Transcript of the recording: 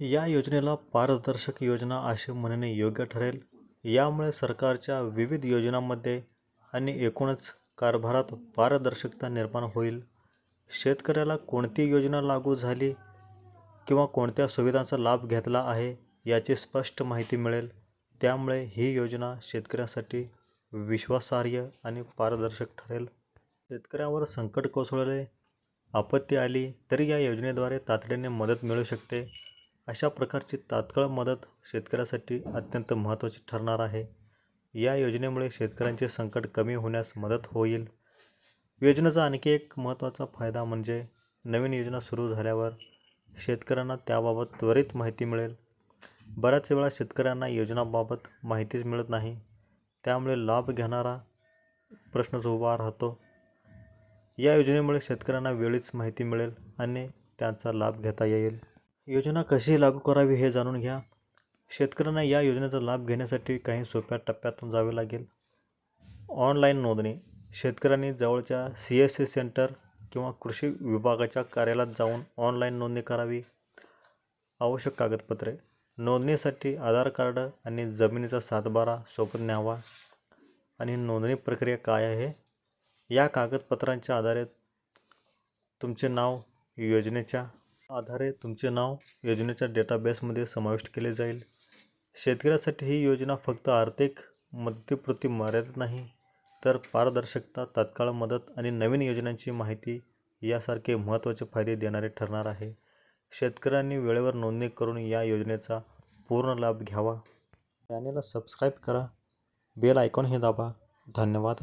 या योजनेला पारदर्शक योजना असे म्हणणे योग्य ठरेल. यामुळे सरकारच्या विविध योजनांमध्ये आणि एकूणच कारभारात पारदर्शकता निर्माण होईल. शेतकऱ्याला कोणती योजना लागू झाली किंवा कोणत्या सुविधांचा लाभ घेतला आहे याची स्पष्ट माहिती मिळेल. त्यामुळे ही योजना शेतकऱ्यांसाठी विश्वासार्ह आणि पारदर्शक ठरेल. शेतकऱ्यांवर संकट कोसळले आपत्ती आली तरी या योजनेद्वारे तातडीने मदत मिळू शकते. अशा प्रकारची तात्काळ मदत शेतकऱ्यासाठी अत्यंत महत्त्वाची ठरणार आहे. या योजनेमुळे शेतकऱ्यांचे संकट कमी होण्यास मदत होईल. योजनेचा आणखी एक महत्त्वाचा फायदा म्हणजे नवीन योजना सुरू झाल्यावर शेतकऱ्यांना त्याबाबत त्वरित माहिती मिळेल. बऱ्याच वेळा शेतकऱ्यांना योजनाबाबत माहितीच मिळत नाही. त्यामुळे लाभ घेणारा प्रश्नच उभा राहतो. या योजनेमुळे शेतकऱ्यांना वेळीच माहिती मिळेल आणि त्यांचा लाभ घेता येईल. योजना कशी लागू करावी हे जाणून घ्या. शेतकऱ्यांना या योजनेचा लाभ घेण्यासाठी काही सोप्या टप्प्यातून जावे लागेल. ऑनलाईन नोंदणी. शेतकऱ्यांनी जवळच्या सी एस सी सेंटर किंवा कृषी विभागाच्या कार्यालयात जाऊन ऑनलाईन नोंदणी करावी. आवश्यक कागदपत्रे. नोंदणीसाठी आधार कार्ड आणि जमिनीचा सातबारा सोबत न्यावा. आणि नोंदणी प्रक्रिया काय आहे? या कागदपत्रांच्या आधारे तुमचे नाव योजनेच्या आधारे तुमचे नाव योजनेच्या डेटाबेसमध्ये समाविष्ट केले जाईल. शेतकऱ्यासाठी ही योजना फक्त आर्थिक मदतीपुरती मर्यादित नाही तर पारदर्शकता तात्काळ मदत आणि नवीन योजनांची माहिती यासारखे महत्त्वाचे फायदे देणारे ठरणार आहे. शेतकऱ्यांनी वेळेवर नोंदणी करून या योजनेचा पूर्ण लाभ घ्यावा. चॅनेलला सबस्क्राईब करा. बेल आयकॉन हे दाबा. धन्यवाद.